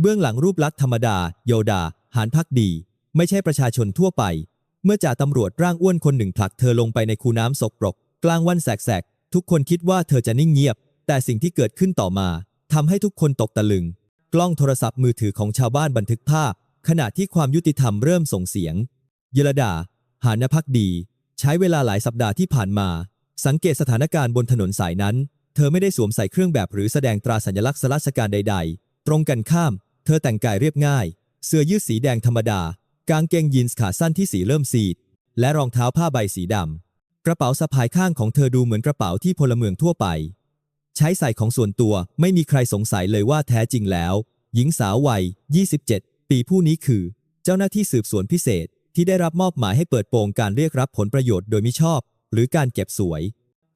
เบื้องหลังรูปลักษณ์ธรรมดา โยดา หานพักดี ไม่ใช่ประชาชนทั่วไป เมื่อจ่าตำรวจร่างอ้วนคนหนึ่งผลักเธอลงไปในคูน้ำสกปรก กลางวันแสกๆ ทุกคนคิดว่าเธอจะนิ่งเงียบ แต่สิ่งที่เกิดขึ้นต่อมาทำให้ทุกคนตกตะลึง กล้องโทรศัพท์มือถือของชาวบ้านบันทึกภาพ ขณะที่ความยุติธรรมเริ่มส่งเสียง เยลดา หานพักดี ใช้เวลาหลายสัปดาห์ที่ผ่านมา สังเกตสถานการณ์บนถนนสายนั้น เธอไม่ได้สวมใส่เครื่องแบบหรือแสดงตราสัญลักษณ์สลัสการใด ๆ ตรงกันข้าม เธอแต่งกายเรียบง่าย เสื้อยืดสีแดงธรรมดา กางเกงยีนส์ขาสั้นที่สีเริ่มซีด และรองเท้าผ้าใบสีดำ กระเป๋าสะพายข้างของเธอดูเหมือนกระเป๋าที่พลเมืองทั่วไป ใช้ใส่ของส่วนตัวไม่มีใครสงสัยเลยว่าแท้จริงแล้ว หญิงสาววัย 27 ปีผู้นี้คือ เจ้าหน้าที่สืบสวนพิเศษที่ได้รับมอบหมายให้เปิดโปงการเรียกรับผลประโยชน์โดยมิชอบ หรือการเก็บสวย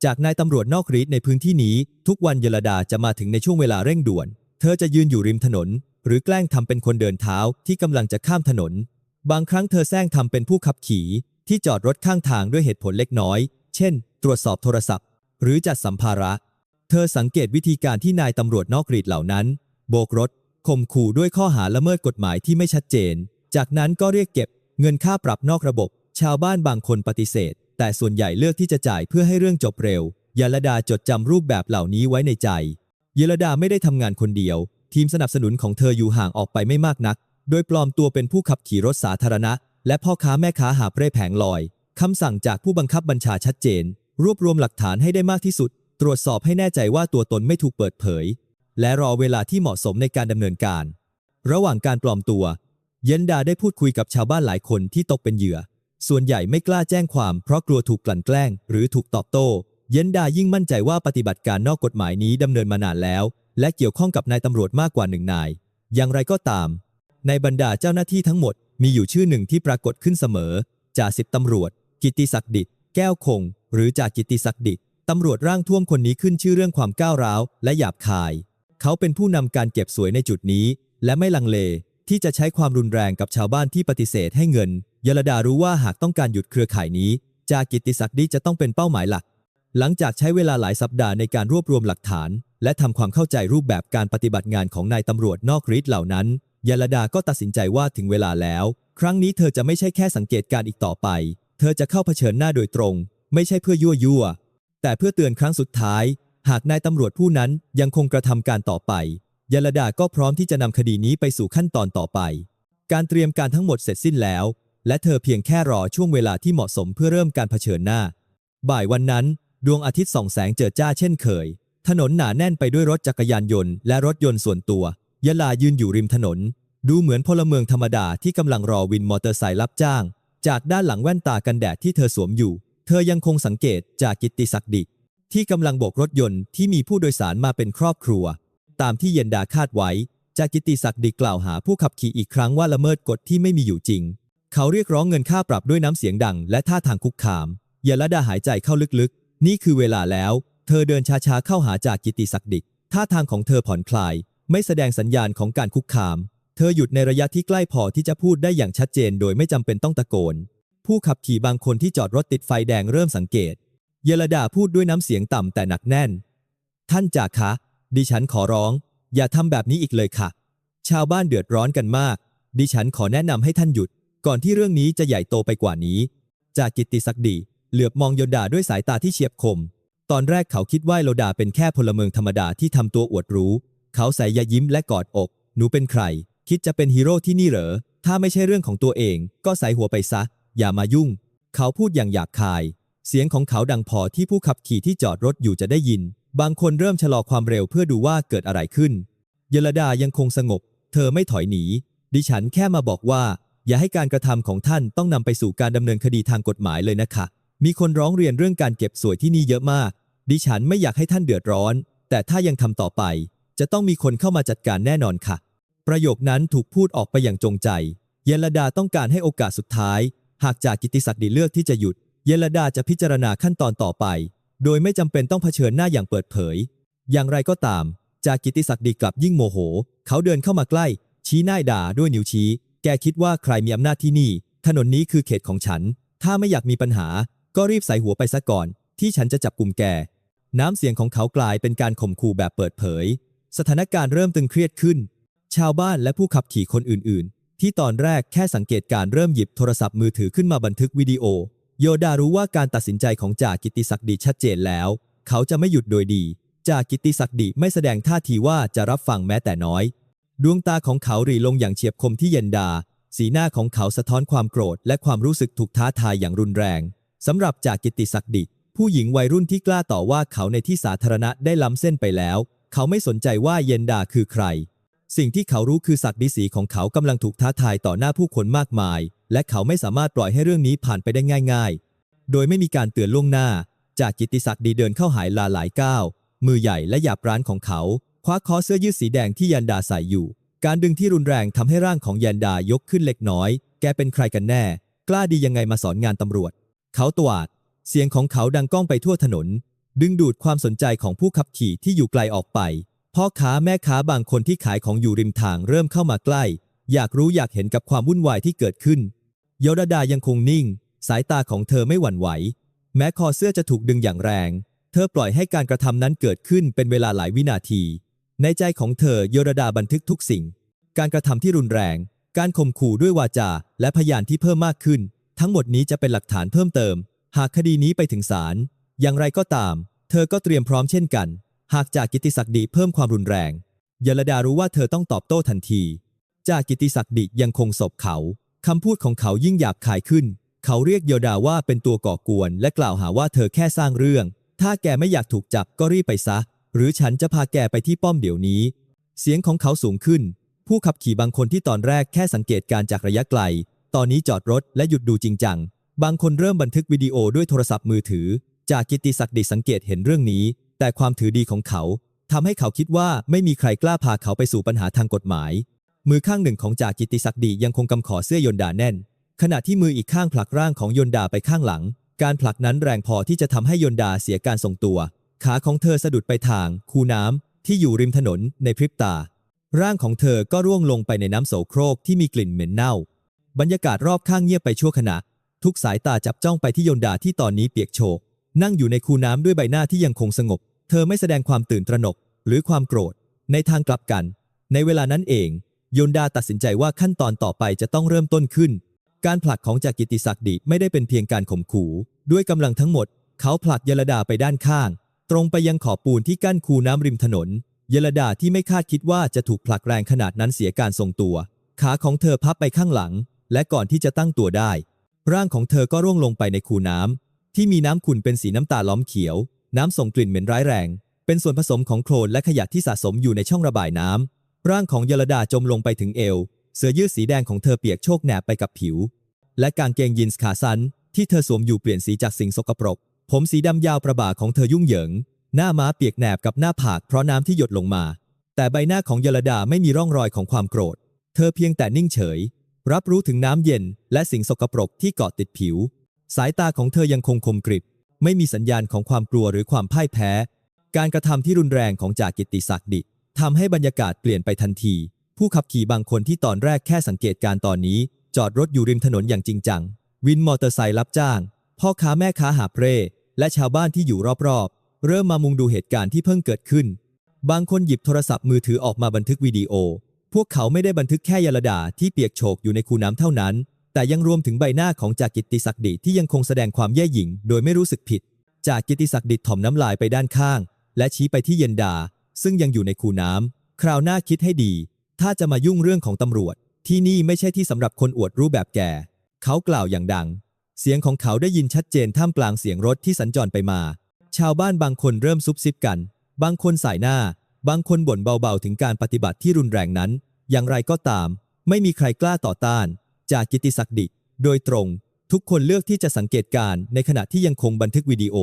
จากนายตำรวจนอกรีดในพื้นที่นี้ ทุกวันเยลดาจะมาถึงในช่วงเวลาเร่งด่วน เธอจะยืนอยู่ริมถนน หรือแกล้งทำเป็นคนเดินเท้าที่กำลังจะข้ามถนน บางครั้งเธอแซงทำเป็นผู้ขับขี่ที่จอดรถข้างทางด้วยเหตุผลเล็กน้อย เช่น ตรวจสอบโทรศัพท์ หรือจัดสัมภาระ เธอสังเกตวิธีการที่นายตำรวจนอกรีดเหล่านั้น โบกรถข่มขู่ด้วยข้อหาละเมิดกฎหมายที่ไม่ชัดเจน จากนั้นก็เรียกเก็บ เงินค่าปรับนอกระบบ ชาวบ้านบางคนปฏิเสธ แต่ส่วนใหญ่เลือกที่จะจ่ายเพื่อให้เรื่องจบเร็วยาลดาจดจำรูปแบบเหล่านี้ไว้ในใจเยลดาไม่ได้ทำงานคนเดียว ทีมสนับสนุนของเธออยู่ห่างออกไปไม่มากนัก โดยปลอมตัวเป็นผู้ขับขี่รถสาธารณะ และพ่อค้าแม่ค้าหาเร่แผงลอยคำสั่งจากผู้บังคับบัญชาชัดเจน รวบรวมหลักฐานให้ได้มากที่สุด ตรวจสอบให้แน่ใจว่าตัวตนไม่ถูกเปิดเผย และรอเวลาที่เหมาะสมในการดำเนินการ ระหว่างการปลอมตัว เยนดาได้พูดคุยกับชาวบ้านหลายคนที่ตกเป็นเหยื่อ ส่วนใหญ่ไม่กล้าแจ้งความเพราะกลัวถูกกลั่นแกล้ง หรือถูกตอบโต้ เยนดายิ่งมั่นใจว่าปฏิบัติการนอกกฎหมายนี้ดำเนินมานานแล้ว และเกี่ยวข้องกับนายตำรวจมากกว่าหนึ่งนาย อย่างไรก็ตาม ในบรรดาเจ้าหน้าที่ทั้งหมดมีอยู่ชื่อหนึ่งที่ปรากฏขึ้นเสมอจ่าสิบตำรวจ กิติศักดิตแก้วคง หรือจ่ากิติศักดิตตำรวจร่างท่วมคนนี้ขึ้นชื่อเรื่องความก้าวร้าวและหยาบคาย เขาเป็นผู้นำการเก็บสวยในจุดนี้ และไม่ลังเลที่จะใช้ความรุนแรงกับชาวบ้านที่ปฏิเสธให้เงิน ยลดารู้ว่าหากต้องการหยุดเครือข่ายนี้จากิติศักดิจะต้องเป็นเป้าหมายหลัก หลังจากใช้เวลาหลายสัปดาห์ในการรวบรวมหลักฐาน และทำความเข้าใจรูปแบบการปฏิบัติงานของนายตำรวจนอกฤทธิ์เหล่านั้น ยาลดาก็ตัดสินใจว่าถึงเวลาแล้ว ครั้งนี้เธอจะไม่ใช่แค่สังเกตการอีกต่อไป เธอจะเข้าเผชิญหน้าโดยตรง ไม่ใช่เพื่อยั่วยั่วแต่เพื่อเตือนครั้งสุดท้าย หากนายตำรวจผู้นั้นยังคงกระทำการต่อไปยาลดาก็พร้อมที่จะนำคดีนี้ไปสู่ขั้นตอนต่อไป การเตรียมการทั้งหมดเสร็จสิ้นแล้ว และเธอเพียงแค่รอช่วงเวลาที่เหมาะสมเพื่อเริ่มการเผชิญหน้า บ่ายวันนั้น ดวงอาทิตย์ส่องแสงเจิดจ้าเช่นเคย ถนนหนาแน่นไปด้วยรถจักรยานยนต์และรถยนต์ส่วนตัวยะลายืนอยู่ริมถนน ดูเหมือนพลเมืองธรรมดาที่กำลังรอวินมอเตอร์ไซค์รับจ้าง จากด้านหลังแว่นตากันแดดที่เธอสวมอยู่ เธอยังคงสังเกตจากกิตติศักดิที่กำลังโบกรถยนต์ที่มีผู้โดยสารมาเป็นครอบครัว ตามที่เย็นดาคาดไว้ จากกิตติศักดิกล่าวหาผู้ขับขี่อีกครั้งว่าละเมิดกฎที่ไม่มีอยู่จริง เขาเรียกร้องเงินค่าปรับด้วยน้ำเสียงดัง และท่าทางคุกคามเยลดาหายใจเข้าลึกๆ นี่คือเวลาแล้ว เธอเดินช้าๆเข้าหาจากกิติศักดิ์ท่าทางของเธอผ่อนคลาย ไม่แสดงสัญญาณของการคุกคาม เธอหยุดในระยะที่ใกล้พอที่จะพูดได้อย่างชัดเจน โดยไม่จำเป็นต้องตะโกน ผู้ขับขี่บางคนที่จอดรถติดไฟแดงเริ่มสังเกต เยลดาพูดด้วยน้ำเสียงต่ำแต่หนักแน่น ท่านจ่าคะ ดิฉันขอร้อง อย่าทำแบบนี้อีกเลยค่ะ ชาวบ้านเดือดร้อนกันมาก ดิฉันขอแนะนำให้ท่านหยุด ก่อนที่เรื่องนี้จะใหญ่โตไปกว่านี้ จากกิติศักดิ์เหลือบมองโยดาด้วยสายตาที่เฉียบคม ตอนแรกเขาคิดว่าโลดาเป็นแค่พลเมืองธรรมดาที่ทำตัวอวดรู้ เขาใส่ยายิ้มและกอดอก หนูเป็นใคร คิดจะเป็นฮีโร่ที่นี่เหรอ ถ้าไม่ใช่เรื่องของตัวเอง ก็ใส่หัวไปซะ อย่ามายุ่ง เขาพูดอย่างหยาบคาย เสียงของเขาดังพอที่ผู้ขับขี่ที่จอดรถอยู่จะได้ยิน บางคนเริ่มชะลอความเร็วเพื่อดูว่าเกิดอะไรขึ้น เยลดายังคงสงบ เธอไม่ถอยหนี ดิฉันแค่มาบอกว่า อย่าให้การกระทำของท่านต้องนำไปสู่การดำเนินคดีทางกฎหมายเลยนะคะ มีคนร้องเรียนเรื่องการเก็บสวยที่นี่เยอะมาก ดิฉันไม่อยากให้ท่านเดือดร้อน แต่ถ้ายังทำต่อไป จะต้องมีคนเข้ามาจัดการแน่นอนค่ะ ประโยคนั้นถูกพูดออกไปอย่างจงใจ เยลดาต้องการให้โอกาสสุดท้าย หากจากกิติศักดิ์เลือกที่จะหยุด เยลดาจะพิจารณาขั้นตอนต่อไป โดยไม่จำเป็นต้องเผชิญหน้าอย่างเปิดเผย อย่างไรก็ตาม จากกิติศักดิ์กลับยิ่งโมโห เขาเดินเข้ามาใกล้ ชี้หน้าด่าด้วยนิ้วชี้ แกคิดว่าใครมีอำนาจที่นี่ ถนนนี้คือเขตของฉัน ถ้าไม่อยากมีปัญหา ก็รีบใส่หัวไปซะก่อน ที่ฉันจะจับกลุ่มแก น้ำเสียงของเขากลายเป็นการข่มขู่แบบเปิดเผย สถานการณ์เริ่มตึงเครียดขึ้น ชาวบ้านและผู้ขับขี่คนอื่น ๆ ที่ตอนแรกแค่สังเกตการเริ่มหยิบโทรศัพท์มือถือขึ้นมาบันทึกวิดีโอ โยดารู้ว่าการตัดสินใจของจ่ากิติศักดิ์ชัดเจนแล้ว เขาจะไม่หยุดโดยดีจ่ากิติศักดิ์ไม่แสดงท่าทีว่าจะรับฟังแม้แต่น้อย ดวงตาของเขาหรีลงอย่างเฉียบคมที่เย็นดา สีหน้าของเขาสะท้อนความโกรธ และความรู้สึกถูกท้าทายอย่างรุนแรงสำหรับจ่ากิติศักดิ์ ผู้หญิงวัยรุ่นที่กล้าต่อว่าเขาในที่สาธารณะได้ล้ำเส้นไปแล้ว เขาไม่สนใจว่าเยนดาคือใคร สิ่งที่เขารู้คือศักดิศรีของเขากำลังถูกท้าทายต่อหน้าผู้คนมากมาย และเขาไม่สามารถปล่อยให้เรื่องนี้ผ่านไปได้ง่าย ๆ โดยไม่มีการเตือนล่วงหน้า จากกิติศักดิ์ดีเดินเข้าหายลาหลายก้าวมือใหญ่และหยาบร้านของเขา คว้าคอเสื้อยืดสีแดงที่ยันดาใส่อยู่ การดึงที่รุนแรงทำให้ร่างของยันดายกขึ้นเล็กน้อย แกเป็นใครกันแน่ กล้าดียังไงมาสอนงานตำรวจ เขาตวาด เสียงของเขาดังก้องไปทั่วถนน ดึงดูดความสนใจของผู้ขับขี่ที่อยู่ไกลออกไป พ่อค้าแม่ค้าบางคนที่ขายของอยู่ริมทางเริ่มเข้ามาใกล้ อยากรู้อยากเห็นกับความวุ่นวายที่เกิดขึ้นโยดาดายังคงนิ่ง สายตาของเธอไม่หวั่นไหว แม้คอเสื้อจะถูกดึงอย่างแรง เธอปล่อยให้การกระทำนั้นเกิดขึ้นเป็นเวลาหลายวินาที ในใจของเธอยดาดาบันทึกทุกสิ่ง การกระทำที่รุนแรง การข่มขู่ด้วยวาจา และพยานที่เพิ่มมากขึ้น ทั้งหมดนี้จะเป็นหลักฐานเพิ่มเติม หากคดีนี้ไปถึงศาลอย่างไรก็ตาม เธอก็เตรียมพร้อมเช่นกัน หากจากกิติศักดิเพิ่มความรุนแรงยลดารู้ว่าเธอต้องตอบโต้ทันที จากกิติศักดิยังคงศบเขาคำพูดของเขายิ่งหยาบคายขึ้น เขาเรียกโยดาว่าเป็นตัวก่อกวน และกล่าวหาว่าเธอแค่สร้างเรื่อง ถ้าแกไม่อยากถูกจับก็รีบไปซะ หรือฉันจะพาแกไปที่ป้อมเดี๋ยวนี้ เสียงของเขาสูงขึ้น ผู้ขับขี่บางคนที่ตอนแรกแค่สังเกตการจากระยะไกล ตอนนี้จอดรถและหยุดดูจริงจัง บางคนเริ่มบันทึกวิดีโอด้วยโทรศัพท์มือถือ จากกิติศักดิ์สังเกตเห็นเรื่องนี้ แต่ความถือดีของเขาทำให้เขาคิดว่าไม่มีใครกล้าพาเขาไปสู่ปัญหาทางกฎหมาย มือข้างหนึ่งของจากกิติศักดิ์ยังคงกำขอเสื้อยนดาแน่น ขณะที่มืออีกข้างผลักร่างของยนดาไปข้างหลัง การผลักนั้นแรงพอที่จะทำให้ยนดาเสียการทรงตัว ขาของเธอสะดุดไปทาง คูน้ำที่อยู่ริมถนนในพริบตา ร่างของเธอก็ร่วงลงไปในน้ำโสโครกที่มีกลิ่นเหม็นเน่า บรรยากาศรอบข้างเงียบไปชั่วขณะ ทุกสายตาจับจ้องไปที่ยนดาที่ตอนนี้เปียกโชก นั่งอยู่ในคูน้ำด้วยใบหน้าที่ยังคงสงบ เธอไม่แสดงความตื่นตระหนก หรือความโกรธ ในทางกลับกัน ในเวลานั้นเองยนดาตัดสินใจว่าขั้นตอนต่อไปจะต้องเริ่มต้นขึ้น การผลักของจากกิติศักดิไม่ได้เป็นเพียงการข่มขู่ ด้วยกำลังทั้งหมด เขาผลักยลดาไปด้านข้าง ตรงไปยังขอบปูนที่กั้นคูน้ำริมถนน ยลดาที่ไม่คาดคิดว่าจะถูกผลักแรงขนาดนั้นเสียการทรงตัว ขาของเธอพับไปข้างหลัง และก่อนที่จะตั้งตัวได้ ร่างของเธอก็ร่วงลงไปในคูน้ำที่มีน้ำขุ่นเป็นสีน้ำตาล้อมเขียว น้ำส่งกลิ่นเหม็นร้ายแรง เป็นส่วนผสมของโคลนและขยะที่สะสมอยู่ในช่องระบายน้ำร่างของยลดาจมลงไปถึงเอว เสื้อยืดสีแดงของเธอเปียกโชกแหนบไปกับผิว และกางเกงยีนส์ขาสั้นที่เธอสวมอยู่เปลี่ยนสีจากสิ่งสกปรก ผมสีดำยาวประบ่าของเธอยุ่งเหยิง หน้าม้าเปียกแหนบกับหน้าผากเพราะน้ำที่หยดลงมา แต่ใบหน้าของยลดาไม่มีร่องรอยของความโกรธ เธอเพียงแต่นิ่งเฉย รับรู้ถึงน้ำเย็นและสิ่งสกปรกที่เกาะติดผิว สายตาของเธอยังคงคมกริบ ไม่มีสัญญาณของความกลัวหรือความพ่ายแพ้ การกระทำที่รุนแรงของจากกิติศักดิทำให้บรรยากาศเปลี่ยนไปทันที ผู้ขับขี่บางคนที่ตอนแรกแค่สังเกตการตอนนี้ จอดรถอยู่ริมถนนอย่างจริงจัง วินมอเตอร์ไซค์รับจ้าง พ่อค้าแม่ค้าหาบเร่และชาวบ้านที่อยู่รอบๆ เริ่มมามุงดูเหตุการณ์ที่เพิ่งเกิดขึ้น บางคนหยิบโทรศัพท์มือถือออกมาบันทึกวิดีโอ พวกเขาไม่ได้บันทึกแค่ยาลดาที่เปียกโชกอยู่ในคูน้ำเท่านั้น แต่ยังรวมถึงใบหน้าของจากกิตติศักดิที่ยังคงแสดงความแย่หยิ่งโดยไม่รู้สึกผิด จากกิตติศักดิถ่อมน้ำลายไปด้านข้าง และชี้ไปที่เย็นดา ซึ่งยังอยู่ในคูน้ำคราวหน้าคิดให้ดี ถ้าจะมายุ่งเรื่องของตำรวจ ที่นี่ไม่ใช่ที่สำหรับคนอวดรู้แบบแกเขากล่าวอย่างดัง เสียงของเขาได้ยินชัดเจนท่ามกลางเสียงรถที่สัญจรไปมา ชาวบ้านบางคนเริ่มซุบซิบกัน บางคนสายหน้า บางคนบ่นเบาๆถึงการปฏิบัติที่รุนแรงนั้น อย่างไรก็ตาม ไม่มีใครกล้าต่อต้าน จากกิติศักดิโดยตรง ทุกคนเลือกที่จะสังเกตการณ์ในขณะที่ยังคงบันทึกวิดีโอ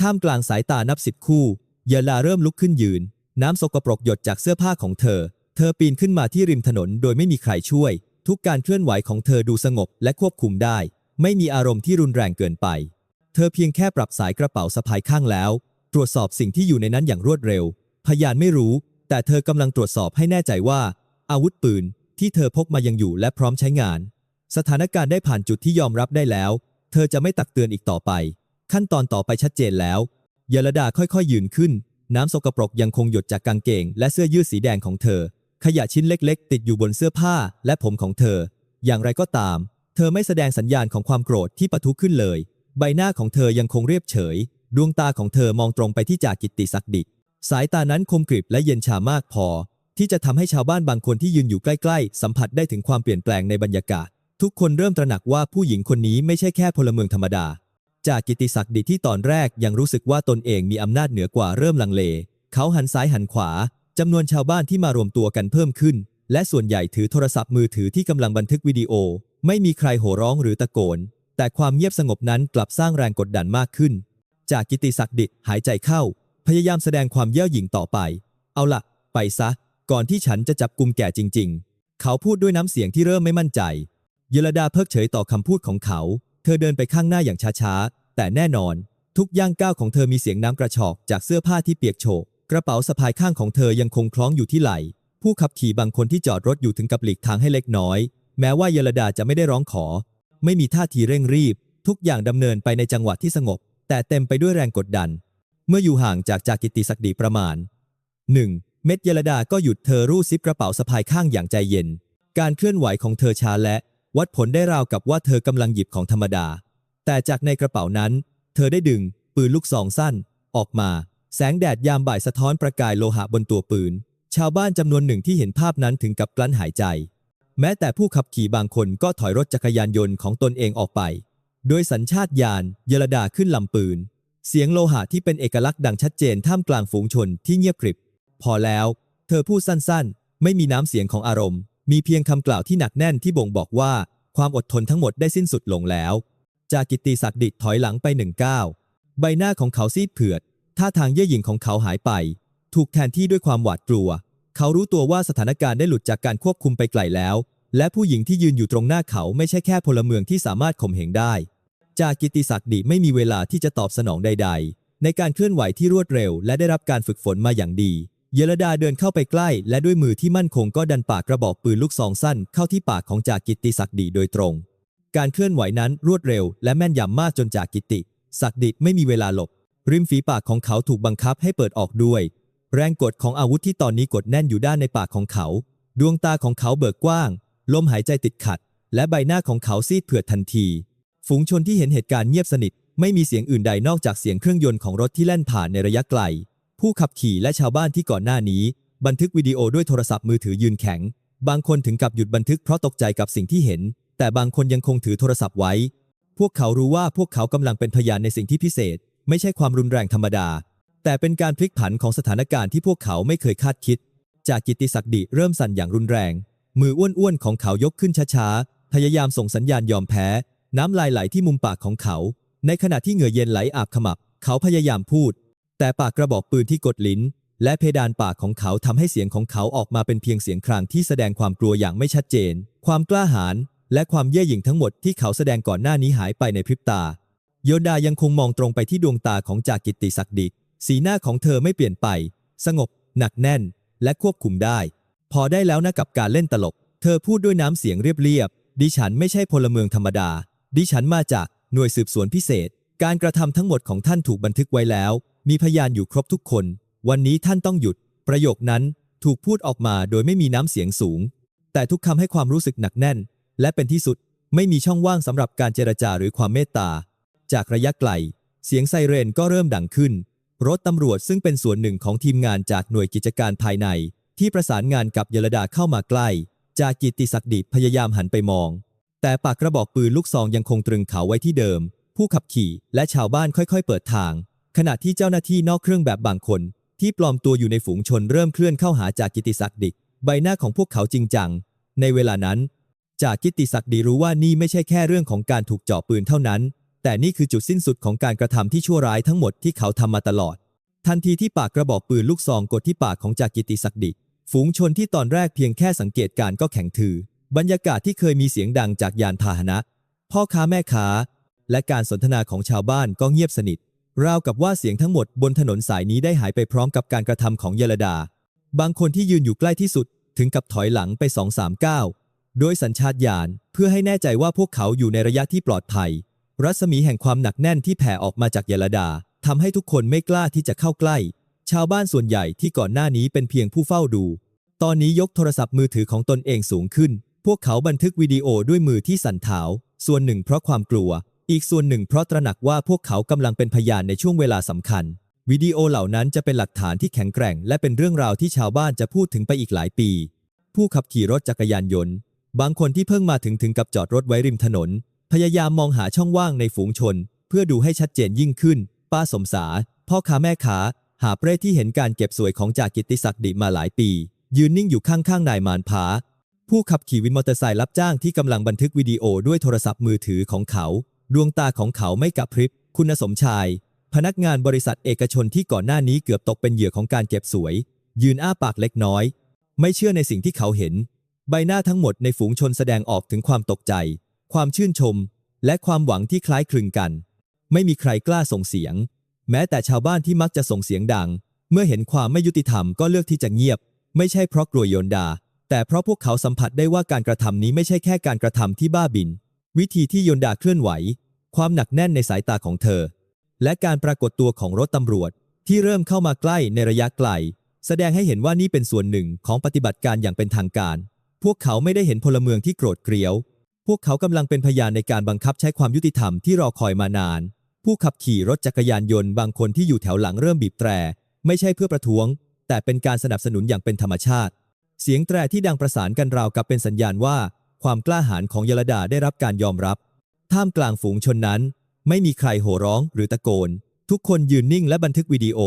ท่ามกลางสายตานับสิบคู่เยลาเริ่มลุกขึ้นยืน น้ำสกปรกหยดจากเสื้อผ้าของเธอ เธอปีนขึ้นมาที่ริมถนนโดยไม่มีใครช่วย ทุกการเคลื่อนไหวของเธอดูสงบและควบคุมได้ ไม่มีอารมณ์ที่รุนแรงเกินไป เธอเพียงแค่ปรับสายกระเป๋าสะพายข้างแล้ว ตรวจสอบสิ่งที่อยู่ในนั้นอย่างรวดเร็ว พยานไม่รู้ แต่เธอกำลังตรวจสอบให้แน่ใจว่า อาวุธปืนที่เธอพกมายังอยู่และพร้อมใช้งาน สถานการณ์ได้ผ่านจุดที่ยอมรับได้แล้ว เธอจะไม่ตักเตือนอีกต่อไป ขั้นตอนต่อไปชัดเจนแล้วยลดาค่อยๆ ยืนขึ้น น้ำสกปรกยังคงหยดจากกางเกง และเสื้อยืดสีแดงของเธอ ขยะชิ้นเล็กๆ ติดอยู่บนเสื้อผ้าและผมของเธอ อย่างไรก็ตาม เธอไม่แสดงสัญญาณของความโกรธที่ปะทุขึ้นเลย ใบหน้าของเธอยังคงเรียบเฉย ดวงตาของเธอมองตรงไปที่จากกิตติศักดิ สายตานั้นคมกริบและเย็นชามากพอ ที่จะทำให้ชาวบ้านบางคนที่ยืนอยู่ใกล้ๆ สัมผัสได้ถึงความเปลี่ยนแปลงในบรรยากาศ ทุกคนเริ่มตระหนักว่าผู้หญิงคนนี้ไม่ใช่แค่พลเมืองธรรมดา จากกิติศักดิ์ที่ตอนแรกยังรู้สึกว่าตนเองมีอำนาจเหนือกว่าเริ่มลังเล เขาหันซ้ายหันขวาจำนวนชาวบ้านที่มารวมตัวกันเพิ่มขึ้น และส่วนใหญ่ถือโทรศัพท์มือถือที่กำลังบันทึกวิดีโอ ไม่มีใครโห่ร้องหรือตะโกน แต่ความเงียบสงบนั้นกลับสร้างแรงกดดันมากขึ้น จากกิติศักดิหายใจเข้า พยายามแสดงความเย่อหยิ่งต่อไป เอาละไปซะ ก่อนที่ฉันจะจับกุมแก่จริง ๆ เขาพูดด้วยน้ำเสียงที่เริ่มไม่มั่นใจ เยลดาเพิกเฉยต่อคำพูดของเขา เธอเดินไปข้างหน้าอย่างช้าๆ แต่แน่นอน ทุกย่างก้าวของเธอมีเสียงน้ำกระชอกจากเสื้อผ้าที่เปียกโชก กระเป๋าสะพายข้างของเธอยังคงคล้องอยู่ที่ไหล่ ผู้ขับขี่บางคนที่จอดรถอยู่ถึงกับหลีกทางให้เล็กน้อย แม้ว่าเยลดาจะไม่ได้ร้องขอ ไม่มีท่าทีเร่งรีบ ทุกอย่างดำเนินไปในจังหวะที่สงบ แต่เต็มไปด้วยแรงกดดัน เมื่ออยู่ห่างจากจากกิติศักดิประมาณ 1. เม็ดเยลดาก็หยุดเธอรูดซิปกระเป๋าสะพายข้างอย่างใจเย็น การเคลื่อนไหวของเธอช้าและ วัดผลได้ราวกับว่าเธอกำลังหยิบของธรรมดา แต่จากในกระเป๋านั้น เธอได้ดึง ปืนลูกซองสั้น ออกมา แสงแดดยามบ่ายสะท้อนประกายโลหะบนตัวปืน ชาวบ้านจำนวนหนึ่งที่เห็นภาพนั้นถึงกับกลั้นหายใจ แม้แต่ผู้ขับขี่บางคนก็ถอยรถจักรยานยนต์ของตนเองออกไป โดยสัญชาตญาณเยลดาขึ้นลำปืน เสียงโลหะที่เป็นเอกลักษณ์ดังชัดเจนท่ามกลางฝูงชนที่เงียบกริบ พอแล้ว เธอพูดสั้นๆ ไม่มีน้ำเสียงของอารมณ์ มีเพียงคำกล่าวที่หนักแน่นที่บ่งบอกว่า ความอดทนทั้งหมดได้สิ้นสุดลงแล้ว จากกิตติศักดิถอยหลังไปหนึ่งก้าวใบหน้าของเขาซีดเผือด ท่าทางเย่อหยิ่งของเขาหายไป ถูกแทนที่ด้วยความหวาดกลัว เขารู้ตัวว่าสถานการณ์ได้หลุดจากการควบคุมไปไกลแล้ว และผู้หญิงที่ยืนอยู่ตรงหน้าเขาไม่ใช่แค่พลเมืองที่สามารถข่มเหงได้ จากกิติศักดิ์ไม่มีเวลาที่จะตอบสนองใด ๆ ในการเคลื่อนไหวที่รวดเร็ว และได้รับการฝึกฝนมาอย่างดี เยลดาเดินเข้าไปใกล้ และด้วยมือที่มั่นคงก็ดันปากกระบอกปืนลูกซองสั้นเข้าที่ปากของจากกิติศักดิ์โดยตรง การเคลื่อนไหวนั้นรวดเร็ว และแม่นยำมากจนจากกิตติ ศักดิไม่มีเวลาหลบ ริมฝีปากของเขาถูกบังคับให้เปิดออกด้วย แรงกดของอาวุธที่ตอนนี้กดแน่นอยู่ด้านในปากของเขา ดวงตาของเขาเบิกกว้าง ลมหายใจติดขัด และใบหน้าของเขาซีดเผือดทันที ฝูงชนที่เห็นเหตุการณ์เงียบสนิท ไม่มีเสียงอื่นใดนอกจากเสียงเครื่องยนต์ของรถที่แล่นผ่านในระยะไกล ผู้ขับขี่และชาวบ้านที่ก่อนหน้านี้ บันทึกวิดีโอด้วยโทรศัพท์มือถือยืนแข็ง บางคนถึงกับหยุดบันทึกเพราะตกใจกับสิ่งที่เห็น แต่บางคนยังคงถือโทรศัพท์ไว้ พวกเขารู้ว่าพวกเขากำลังเป็นพยานในสิ่งที่พิเศษ ไม่ใช่ความรุนแรงธรรมดา แต่เป็นการพลิกผันของสถานการณ์ที่พวกเขาไม่เคยคาดคิด จากกิตติศักดิ์เริ่มสั่นอย่างรุนแรง มืออ้วนๆของเขายกขึ้นช้าๆพยายามส่งสัญญาณยอมแพ้ น้ำลายไหลที่มุมปากของเขา ในขณะที่เหงื่อเย็นไหลอาบขมับ เขาพยายามพูด แต่ปากกระบอกปืนที่กดลิ้น และเพดานปากของเขาทำให้เสียงของเขาออกมาเป็นเพียงเสียงครางที่แสดงความกลัวอย่างไม่ชัดเจน ความกล้าหาญและความเย่อหยิ่งทั้งหมดที่เขาแสดงก่อนหน้านี้หายไปในพริบตา โยดายังคงมองตรงไปที่ดวงตาของจากกิตติศักดิสีหน้าของเธอไม่เปลี่ยนไป สงบ หนักแน่น และควบคุมได้ พอได้แล้วนะกับการเล่นตลก เธอพูดด้วยน้ำเสียงเรียบๆดิฉันไม่ใช่พลเมืองธรรมดา ดิฉันมาจากหน่วยสืบสวนพิเศษ การกระทำทั้งหมดของท่านถูกบันทึกไว้แล้ว มีพยานอยู่ครบทุกคน วันนี้ท่านต้องหยุด ประโยคนั้นถูกพูดออกมาโดยไม่มีน้ำเสียงสูง แต่ทุกคำให้ความรู้สึกหนักแน่น และเป็นที่สุดไม่มีช่องว่างสำหรับการเจรจาหรือความเมตตา จากระยะไกล เสียงไซเรนก็เริ่มดังขึ้น รถตำรวจซึ่งเป็นส่วนหนึ่งของทีมงานจากหน่วยกิจการภายใน ที่ประสานงานกับเยลดาเข้ามาใกล้ จากกิตติศักดิ์พยายามหันไปมอง แต่ปากกระบอกปืนลูกซองยังคงตรึงเขาไว้ที่เดิม ผู้ขับขี่และชาวบ้านค่อยๆ เปิดทาง ขณะที่เจ้าหน้าที่นอกเครื่องแบบบางคน ที่ปลอมตัวอยู่ในฝูงชนเริ่มเคลื่อนเข้าหาจากกิติศักดิ์ใบหน้าของพวกเขาจริงจัง ในเวลานั้น จากกิติศักดิ์รู้ว่านี่ไม่ใช่แค่เรื่องของการถูกเจาะปืนเท่านั้น แต่นี่คือจุดสิ้นสุดของการกระทำที่ชั่วร้ายทั้งหมดที่เขาทำมาตลอด ทันทีที่ปากกระบอกปืนลูกซองกดที่ปากของจากกิติศักดิ์ฝูงชนที่ตอนแรกเพียงแค่สังเกตการก็แข็งทือ บรรยากาศที่เคยมีเสียงดังจากยานพาหนะ พ่อค้าแม่ค้า และการสนทนาของชาวบ้านก็เงียบสนิท ราวกับว่าเสียงทั้งหมดบนถนนสายนี้ได้หายไปพร้อมกับการกระทำของเยลดา บางคนที่ยืนอยู่ใกล้ที่สุดถึงกับถอยหลังไปสองสามก้าวโดยสัญชาตญาณเพื่อให้แน่ใจว่าพวกเขาอยู่ในระยะที่ปลอดภัย รัศมีแห่งความหนักแน่นที่แผ่ออกมาจากเยลดาทำให้ทุกคนไม่กล้าที่จะเข้าใกล้ ชาวบ้านส่วนใหญ่ที่ก่อนหน้านี้เป็นเพียงผู้เฝ้าดู ตอนนี้ยกโทรศัพท์มือถือของตนเองสูงขึ้น พวกเขาบันทึกวิดีโอด้วยมือที่สั่นเทาส่วนหนึ่งเพราะความกลัว อีกส่วนหนึ่งเพราะตระหนักว่าพวกเขากำลังเป็นพยานในช่วงเวลาสำคัญ วิดีโอเหล่านั้นจะเป็นหลักฐานที่แข็งแกร่ง และเป็นเรื่องราวที่ชาวบ้านจะพูดถึงไปอีกหลายปี ผู้ขับขี่รถจักรยานยนต์ บางคนที่เพิ่งมาถึงถึงกับจอดรถไว้ริมถนน พยายามมองหาช่องว่างในฝูงชน เพื่อดูให้ชัดเจนยิ่งขึ้น ป้าสมสา พ่อค้าแม่ค้าหาเปรที่เห็นการเก็บสวยของจากกิติศักดิ์ดิมาหลายปี ยืนนิ่งอยู่ข้างๆนายมานพา ผู้ขับขี่วินมอเตอร์ไซค์รับจ้างที่กำลังบันทึกวิดีโอด้วยโทรศัพท์มือถือของเขา ดวงตาของเขาไม่กระพริบ คุณสมชาย พนักงานบริษัทเอกชนที่ก่อนหน้านี้เกือบตกเป็นเหยื่อของการเก็บสวย ยืนอ้าปากเล็กน้อย ไม่เชื่อในสิ่งที่เขาเห็น ใบหน้าทั้งหมดในฝูงชนแสดงออกถึงความตกใจ ความชื่นชม และความหวังที่คล้ายคลึงกัน ไม่มีใครกล้าส่งเสียง แม้แต่ชาวบ้านที่มักจะส่งเสียงดัง เมื่อเห็นความไม่ยุติธรรมก็เลือกที่จะเงียบ ไม่ใช่เพราะกลัวโยนดา แต่เพราะพวกเขาสัมผัสได้ว่าการกระทำนี้ไม่ใช่แค่การกระทำที่บ้าบิน วิธีที่ยนดาเคลื่อนไหว ความหนักแน่นในสายตาของเธอ และการปรากฏตัวของรถตำรวจ ที่เริ่มเข้ามาใกล้ในระยะไกล แสดงให้เห็นว่านี่เป็นส่วนหนึ่งของปฏิบัติการอย่างเป็นทางการ พวกเขาไม่ได้เห็นพลเมืองที่โกรธเกรียว พวกเขากำลังเป็นพยานในการบังคับใช้ความยุติธรรมที่รอคอยมานาน ผู้ขับขี่รถจักรยานยนต์บางคนที่อยู่แถวหลังเริ่มบีบแตร ไม่ใช่เพื่อประท้วง แต่เป็นการสนับสนุนอย่างเป็นธรรมชาติ เสียงแตรที่ดังประสานกันราวกับเป็นสัญญาณว่า ความกล้าหาญของยลดาได้รับการยอมรับ ท่ามกลางฝูงชนนั้น ไม่มีใครโห่ร้องหรือตะโกน ทุกคนยืนนิ่งและบันทึกวิดีโอ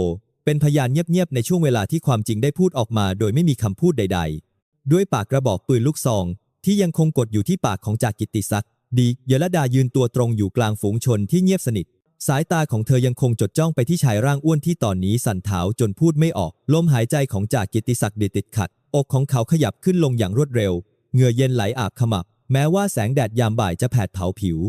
เป็นพยานเงียบๆในช่วงเวลาที่ความจริงได้พูดออกมาโดยไม่มีคำพูดใด ๆ ด้วยปากกระบอกปืนลูกซอง ที่ยังคงกดอยู่ที่ปากของจากกิติศักดิ์ดียลดายืนตัวตรงอยู่กลางฝูงชนที่เงียบสนิท สายตาของเธอยังคงจดจ้องไปที่ชายร่างอ้วนที่ตอนนี้สั่นเทาจนพูดไม่ออกลมหายใจของจากกิตติศักดิ์ดิติดขัด อกของเขาขยับขึ้นลงอย่างรวดเร็ว เหงื่อเย็นไหลอาบขมับ แม้ว่าแสงแดดยามบ่ายจะแผดเผาผิว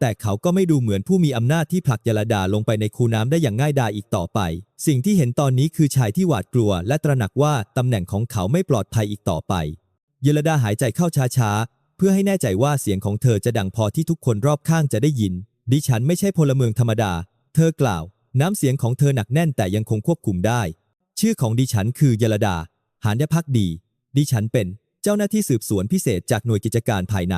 แต่เขาก็ไม่ดูเหมือนผู้มีอำนาจที่ผลักยลดาลงไปในคูน้ำได้อย่างง่ายดายอีกต่อไป สิ่งที่เห็นตอนนี้คือชายที่หวาดกลัว และตระหนักว่าตำแหน่งของเขาไม่ปลอดภัยอีกต่อไปเยลดาหายใจเข้าช้าๆ เพื่อให้แน่ใจว่าเสียงของเธอจะดังพอที่ทุกคนรอบข้างจะได้ยิน ดิฉันไม่ใช่พลเมืองธรรมดา เธอกล่าว น้ำเสียงของเธอหนักแน่นแต่ยังคงควบคุมได้ ชื่อของดิฉันคือเยลดา หานยพักดี ดิฉันเป็นเจ้าหน้าที่สืบสวนพิเศษจากหน่วยกิจการภายใน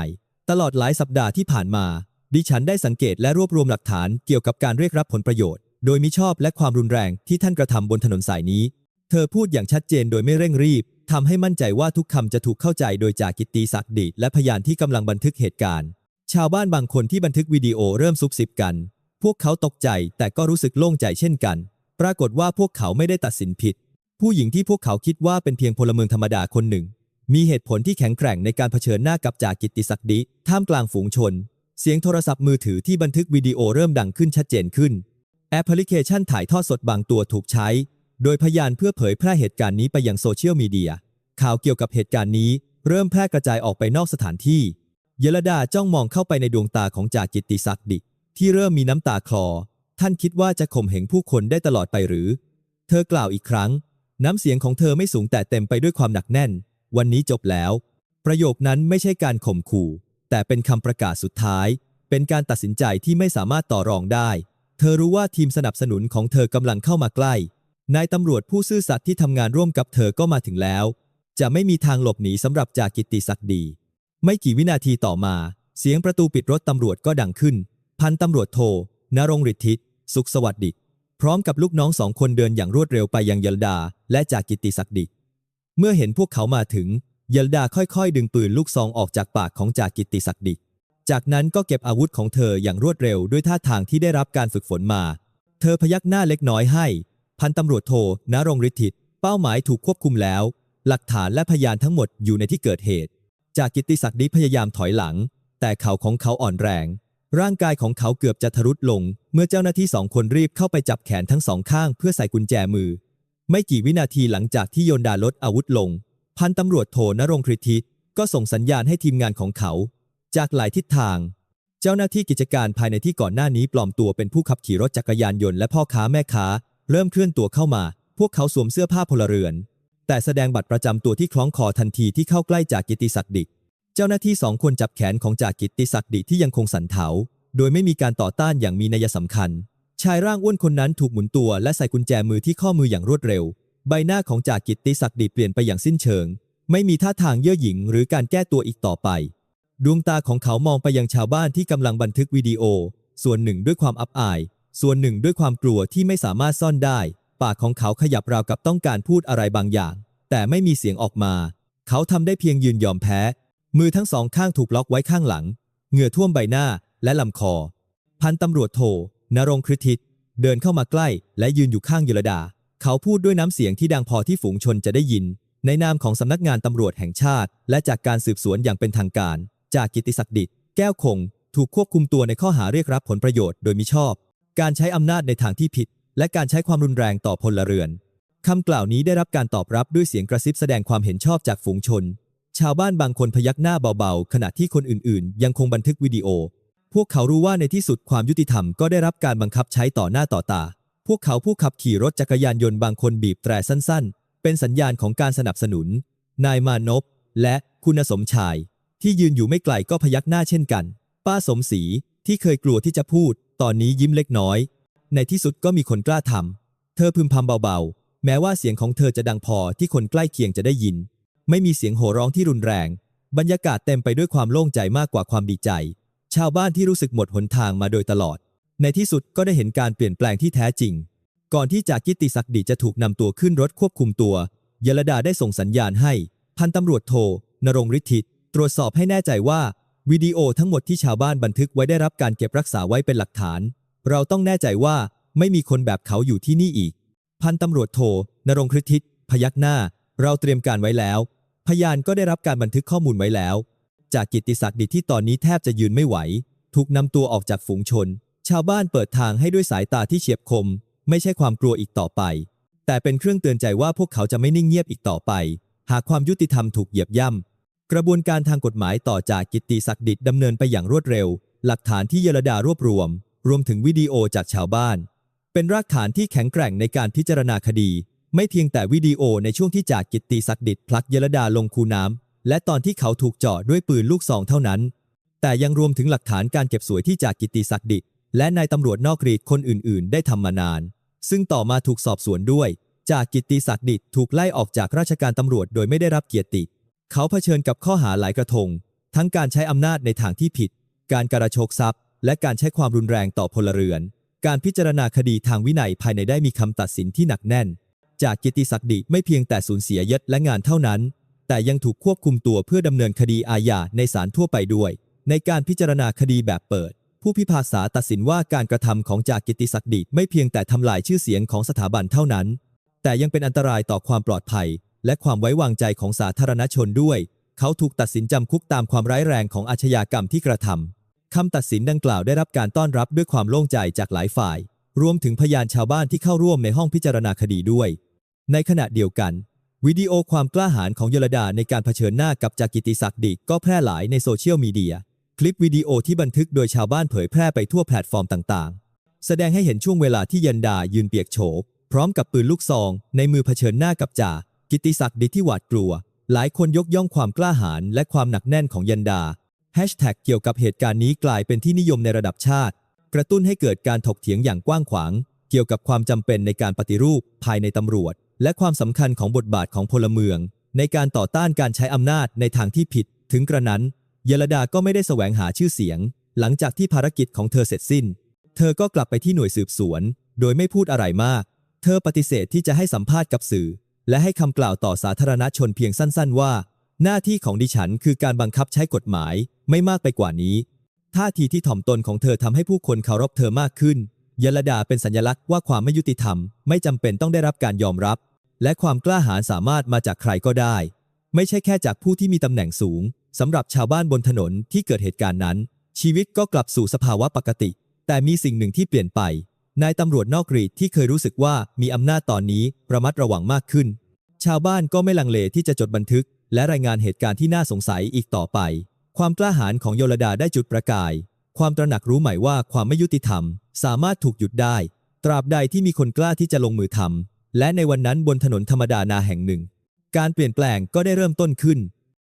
ตลอดหลายสัปดาห์ที่ผ่านมา ดิฉันได้สังเกตและรวบรวมหลักฐานเกี่ยวกับการเรียกรับผลประโยชน์ โดยมิชอบและความรุนแรงที่ท่านกระทำบนถนนสายนี้ เธอพูดอย่างชัดเจนโดยไม่เร่งรีบทำให้มั่นใจว่าทุกคำจะถูกเข้าใจโดยจากกิตติศักดิ์และพยานที่กำลังบันทึกเหตุการณ์ ชาวบ้านบางคนที่บันทึกวิดีโอเริ่มซุบซิบกัน พวกเขาตกใจแต่ก็รู้สึกโล่งใจเช่นกัน ปรากฏว่าพวกเขาไม่ได้ตัดสินผิด ผู้หญิงที่พวกเขาคิดว่าเป็นเพียงพลเมืองธรรมดาคนหนึ่ง มีเหตุผลที่แข็งแกร่งในการเผชิญหน้ากับจากกิตติศักดิท่ามกลางฝูงชน เสียงโทรศัพท์มือถือที่บันทึกวิดีโอเริ่มดังขึ้นชัดเจนขึ้น แอปพลิเคชันถ่ายทอดสดบางตัวถูกใช้ โดยพยานเพื่อเผยแพร่เหตุการณ์นี้ไปยังโซเชียลมีเดีย ข่าวเกี่ยวกับเหตุการณ์นี้ เริ่มแพร่กระจายออกไปนอกสถานที่ เยลดาจ้องมองเข้าไปในดวงตาของจากกิตติศักดิที่เริ่มมีน้ำตาคลอ ท่านคิดว่าจะข่มเหงผู้คนได้ตลอดไปหรือ เธอกล่าวอีกครั้ง น้ำเสียงของเธอไม่สูงแต่เต็มไปด้วยความหนักแน่น วันนี้จบแล้ว ประโยคนั้นไม่ใช่การข่มขู่ แต่เป็นคำประกาศสุดท้าย เป็นการตัดสินใจที่ไม่สามารถต่อรองได้ เธอรู้ว่าทีมสนับสนุนของเธอกำลังเข้ามาใกล้ นายตำรวจผู้ซื่อสัตย์ที่ทำงานร่วมกับเธอก็มาถึงแล้ว จะไม่มีทางหลบหนีสำหรับจากกิติศักดีไม่กี่วินาทีต่อมา เสียงประตูปิดรถตำรวจก็ดังขึ้น พันตำรวจโทนรงฤทธิตสุขสวัสดิตพ ร้อมกับลูกน้องสองคนเดินอย่างรวดเร็วไปยังเยลดา และจากกิติศักดิเมื่อเห็นพวกเขามาถึงเยลดาค่อยๆ ดึงปืนลูกซองออกจากปากของจากกิติศักดิจากนั้นก็เก็บอาวุธของเธออย่างรวดเร็วด้วยท่าทางที่ได้รับการฝึกฝนมา เธอพยักหน้าเล็กน้อยให้ พันตำรวจโทนรงฤทธิตเป้าหมายถูกควบคุมแล้ว หลักฐานและพยานทั้งหมดอยู่ในที่เกิดเหตุ จากกิตติศักดิ์พยายามถอยหลัง แต่เข่าของเขาอ่อนแรง ร่างกายของเขาเกือบจะทะรุดลง เมื่อเจ้าหน้าที่สองคนรีบเข้าไปจับแขนทั้งสองข้างเพื่อใส่กุญแจมือ ไม่กี่วินาทีหลังจากที่โยนดาลดอาวุธลง พันตำรวจโทนรงคริทิก็ส่งสัญญาณให้ทีมงานของเขา จากหลายทิศทาง เจ้าหน้าที่กิจการภายในที่ก่อนหน้านี้ปลอมตัวเป็นผู้ขับขี่รถจักรยานยนต์และพ่อค้าแม่ค้า เริ่มเคลื่อนตัวเข้ามา พวกเขาสวมเสื้อผ้าพลเรือน แต่แสดงบัตรประจำตัวที่คล้องคอทันทีที่เข้าใกล้จากกิติศักดิ์ เจ้าหน้าที่สองคนจับแขนของจากกิตติศักดิที่ยังคงสันเทาโดยไม่มีการต่อต้านอย่างมีนัยสำคัญ ชายร่างอ้วนคนนั้นถูกหมุนตัวและใส่กุญแจมือที่ข้อมืออย่างรวดเร็ว ใบหน้าของจากกิตติศักดิเปลี่ยนไปอย่างสิ้นเชิง ไม่มีท่าทางเย่อหยิ่งหรือการแก้ตัวอีกต่อไป ดวงตาของเขามองไปยังชาวบ้านที่กำลังบันทึกวิดีโอ ส่วนหนึ่งด้วยความอับอาย ส่วนหนึ่งด้วยความกลัวที่ไม่สามารถซ่อนได้ ปากของเขาขยับราวกับต้องการพูดอะไรบางอย่าง แต่ไม่มีเสียงออกมา เขาทำได้เพียงยืนยอมแพ้ มือทั้งสองข้างถูกล็อกไว้ข้างหลัง เหงื่อท่วมใบหน้าและลำคอ พันตำรวจโทนรงค์คริทิต เดินเข้ามาใกล้ และยืนอยู่ข้างยลดา เขาพูดด้วยน้ำเสียงที่ดังพอที่ฝูงชนจะได้ยิน ในนามของสำนักงานตำรวจแห่งชาติ และจากการสืบสวนอย่างเป็นทางการ จากกิติศักดิ์ดิษฐ์แก้วคง ถูกควบคุมตัวในข้อหาเรียกรับผลประโยชน์โดยมิชอบ การใช้อำนาจในทางที่ผิด และการใช้ความรุนแรงต่อพลเรือนคำกล่าวนี้ได้รับการตอบรับด้วยเสียงกระซิบแสดงความเห็นชอบจากฝูงชน ชาวบ้านบางคนพยักหน้าเบาๆ ขณะที่คนอื่นๆ ยังคงบันทึกวิดีโอ พวกเขารู้ว่าในที่สุดความยุติธรรมก็ได้รับการบังคับใช้ต่อหน้าต่อตา พวกเขาผู้ขับขี่รถจักรยานยนต์บางคนบีบแตรสั้น ๆ เป็นสัญญาณของการสนับสนุน นายมานพและคุณสมชาย ที่ยืนอยู่ไม่ไกลก็พยักหน้าเช่นกัน ป้าสมศรีที่เคยกลัวที่จะพูด ตอนนี้ยิ้มเล็กน้อย ในที่สุดก็มีคนกล้าทำเธอพึมพำเบาๆ แม้ว่าเสียงของเธอจะดังพอที่คนใกล้เคียงจะได้ยิน ไม่มีเสียงโห่ร้องที่รุนแรง บรรยากาศเต็มไปด้วยความโล่งใจมากกว่าความดีใจ ชาวบ้านที่รู้สึกหมดหนทางมาโดยตลอด ในที่สุดก็ได้เห็นการเปลี่ยนแปลงที่แท้จริง ก่อนที่จากกิตติศักดิ์จะถูกนำตัวขึ้นรถควบคุมตัวยลดาได้ส่งสัญญาณให้ พันตำรวจโทนรงฤทธิตตรวจสอบให้แน่ใจว่า วิดีโอทั้งหมดที่ชาวบ้านบันทึกไว้ได้รับการเก็บรักษาไว้เป็นหลักฐาน เราต้องแน่ใจว่าไม่มีคนแบบเขาอยู่ที่นี่อีก พันตำรวจโทนรงฤทธิตพยักหน้า เราเตรียมการไว้แล้ว พยานก็ได้รับการบันทึกข้อมูลไว้แล้ว จากกิตติศักดิ์ที่ตอนนี้แทบจะยืนไม่ไหว ถูกนำตัวออกจากฝูงชน ชาวบ้านเปิดทางให้ด้วยสายตาที่เฉียบคม ไม่ใช่ความกลัวอีกต่อไป แต่เป็นเครื่องเตือนใจว่าพวกเขาจะไม่นิ่งเงียบอีกต่อไป หากความยุติธรรมถูกเหยียบย่ำกระบวนการทางกฎหมายต่อจากกิตติศักดิ์ดำเนินไปอย่างรวดเร็ว หลักฐานที่เยลดารวบรวม รวมถึงวิดีโอจากชาวบ้าน เป็นรากฐานที่แข็งแกร่งในการพิจารณาคดี ไม่เพียงแต่วิดีโอในช่วงที่จากกิตติศักดิ์พลักเยลดาลงคูน้ำ และตอนที่เขาถูกเจาะด้วยปืนลูกซองเท่านั้น แต่ยังรวมถึงหลักฐานการเก็บสวยที่จากกิตติศักดิ์และนายตำรวจนอกรีดคนอื่น ๆ ได้ทำมานาน ซึ่งต่อมาถูกสอบสวนด้วย จากกิตติศักดิ์ถูกไล่ออกจากราชการตำรวจโดยไม่ได้รับเกียรติ เขาเผชิญกับข้อหาหลายกระทง ทั้งการใช้อำนาจในทางที่ผิด การกระโชกทรัพย์ และการใช้ความรุนแรงต่อพลเรือน การพิจารณาคดีทางวินัยภายในได้มีคำตัดสินที่หนักแน่น จากกิติศักดิ์ไม่เพียงแต่สูญเสียยศและงานเท่านั้น แต่ยังถูกควบคุมตัวเพื่อดำเนินคดีอาญาในศาลทั่วไปด้วย ในการพิจารณาคดีแบบเปิด ผู้พิพากษาตัดสินว่าการกระทำของจากกิติศักดิ์ไม่เพียงแต่ทำลายชื่อเสียงของสถาบันเท่านั้น แต่ยังเป็นอันตรายต่อความปลอดภัย และความไว้วางใจของสาธารณชนด้วย เขาถูกตัดสินจำคุกตามความร้ายแรงของอาชญากรรมที่กระทำคำตัดสินดังกล่าวได้รับการต้อนรับด้วยความโล่งใจจากหลายฝ่าย รวมถึงพยานชาวบ้านที่เข้าร่วมในห้องพิจารณาคดีด้วย ในขณะเดียวกัน วิดีโอความกล้าหาญของยลดาในการเผชิญหน้ากับจากกิติศักดิ์ก็แพร่หลายในโซเชียลมีเดีย คลิปวิดีโอที่บันทึกโดยชาวบ้านเผยแพร่ไปทั่วแพลตฟอร์มต่างๆ แสดงให้เห็นช่วงเวลาที่ยันดายืนเปียกโฉบพร้อมกับปืนลูกซอง ในมือเผชิญหน้ากับจ่ากิติศักดิ์ที่หวาดกลัว หลายคนยกย่องความกล้าหาญและความหนักแน่นของยันดาแฮชแท็กเกี่ยวกับเหตุการณ์นี้กลายเป็นที่นิยมในระดับชาติ กระตุ้นให้เกิดการถกเถียงอย่างกว้างขวาง เกี่ยวกับความจำเป็นในการปฏิรูปภายในตำรวจ และความสำคัญของบทบาทของพลเมือง ในการต่อต้านการใช้อำนาจในทางที่ผิด ถึงกระนั้น เยลดาก็ไม่ได้แสวงหาชื่อเสียง หลังจากที่ภารกิจของเธอเสร็จสิ้น เธอก็กลับไปที่หน่วยสืบสวน โดยไม่พูดอะไรมาก เธอปฏิเสธที่จะให้สัมภาษณ์กับสื่อ และให้คำกล่าวต่อสาธารณชนเพียงสั้น ๆ ว่า หน้าที่ของดิฉันคือการบังคับใช้กฎหมายไม่มากไปกว่านี้ท่าทีที่ถ่อมตนของเธอทำให้ผู้คนเคารพเธอมากขึ้นยลดาเป็นสัญลักษณ์ว่าความไม่ยุติธรรม ไม่จำเป็นต้องได้รับการยอมรับ และความกล้าหาญสามารถมาจากใครก็ได้ ไม่ใช่แค่จากผู้ที่มีตำแหน่งสูงสำหรับชาวบ้านบนถนนที่เกิดเหตุการณ์นั้น ชีวิตก็กลับสู่สภาวะปกติ แต่มีสิ่งหนึ่งที่เปลี่ยนไปนายตำรวจนอกรีดที่เคยรู้สึกว่ามีอำนาจตอนนี้ระมัดระวังมากขึ้น ชาวบ้านก็ไม่ลังเลที่จะจดบันทึก และรายงานเหตุการณ์ที่น่าสงสัยอีกต่อไป ความกล้าหาญของโยลดาได้จุดประกาย ความตระหนักรู้ใหม่ว่าความไม่ยุติธรรม สามารถถูกหยุดได้ ตราบใดที่มีคนกล้าที่จะลงมือทำ และในวันนั้นบนถนนธรรมดานาแห่งหนึ่ง การเปลี่ยนแปลงก็ได้เริ่มต้นขึ้น